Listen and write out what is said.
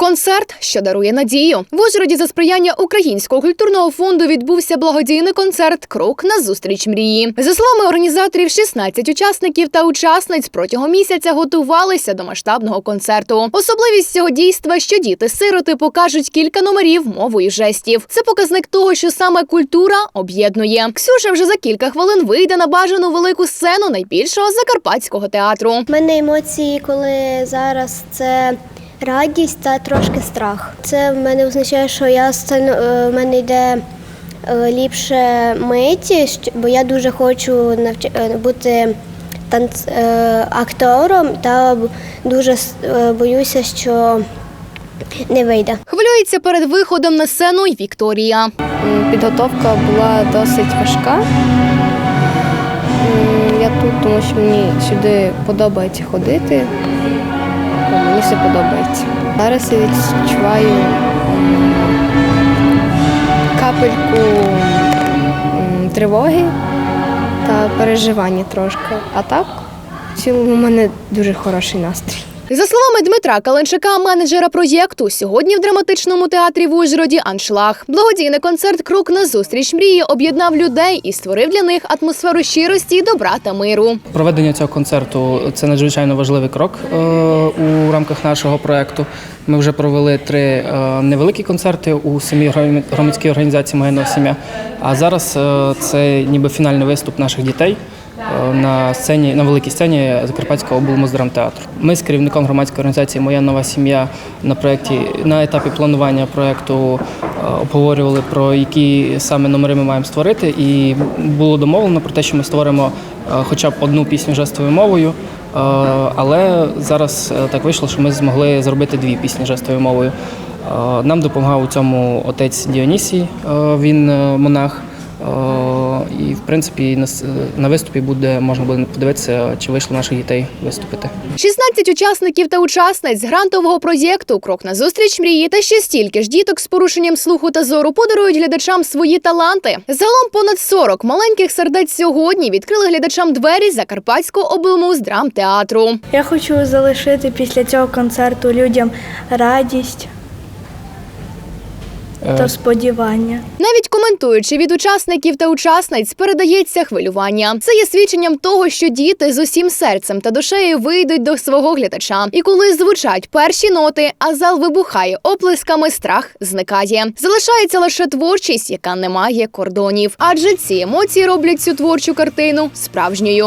Концерт, що дарує надію. В Ужгороді за сприяння Українського культурного фонду відбувся благодійний концерт Крок на зустріч мрії. За словами організаторів, 16 учасників та учасниць протягом місяця готувалися до масштабного концерту. Особливість цього дійства, що діти-сироти покажуть кілька номерів мовою жестів. Це показник того, що саме культура об'єднує. Ксюша вже за кілька хвилин вийде на бажану велику сцену найбільшого закарпатського театру. Мене емоції, коли зараз це радість та трошки страх. Це в мене означає, що я стану, е, в мене йде е, ліпше миті, бо я дуже хочу навч... е, бути танц... актором та дуже боюся, що не вийде. Хвилюється перед виходом на сцену й Вікторія. Підготовка була досить важка. Я тут, тому що мені сюди подобається ходити. Мені все подобається. Зараз я відчуваю капельку тривоги та переживання трошки. А так, в цілому, у мене дуже хороший настрій. За словами Дмитра Каленчака, менеджера проєкту, сьогодні в драматичному театрі в Ужгороді аншлаг. Благодійний концерт Крок на зустріч мрії об'єднав людей і створив для них атмосферу щирості, добра та миру. Проведення цього концерту це надзвичайно важливий крок е, у рамках нашого проекту. Ми вже провели три е, невеликі концерти у самій громадській організації Моя сім'я. А зараз е, це ніби фінальний виступ наших дітей на сцені на великій сцені Закарпатського облмуздрамтеатру. Ми з керівником громадської організації Моя нова сім'я на проєкті на етапі планування проєкту е, обговорювали про які саме номери ми маємо створити, і було домовлено про те, що ми створимо е, хоча б одну пісню жестовою мовою. Е, Але зараз е, так вийшло, що ми змогли зробити дві пісні жестовою мовою. Е, Нам допомагав у цьому отець Діонісій, е, він е, монах. Е, І в принципі на на виступі буде можна буде подивитися, чи вийшло наших дітей виступити. 16 учасників та учасниць грантового проєкту Крок на зустріч мрії та ще стільки ж діток з порушенням слуху та зору подарують глядачам свої таланти. Загалом понад 40 маленьких сердець сьогодні відкрили глядачам двері Закарпатського облмуздрамтеатру. Я хочу залишити після цього концерту людям радість та сподівання. Навіть коментуючи від учасників та учасниць, передається хвилювання. Це є свідченням того, що діти з усім серцем та душею вийдуть до свого глядача. І коли звучать перші ноти, а зал вибухає оплесками, страх зникає. Залишається лише творчість, яка не має кордонів. Адже ці емоції роблять цю творчу картину справжньою.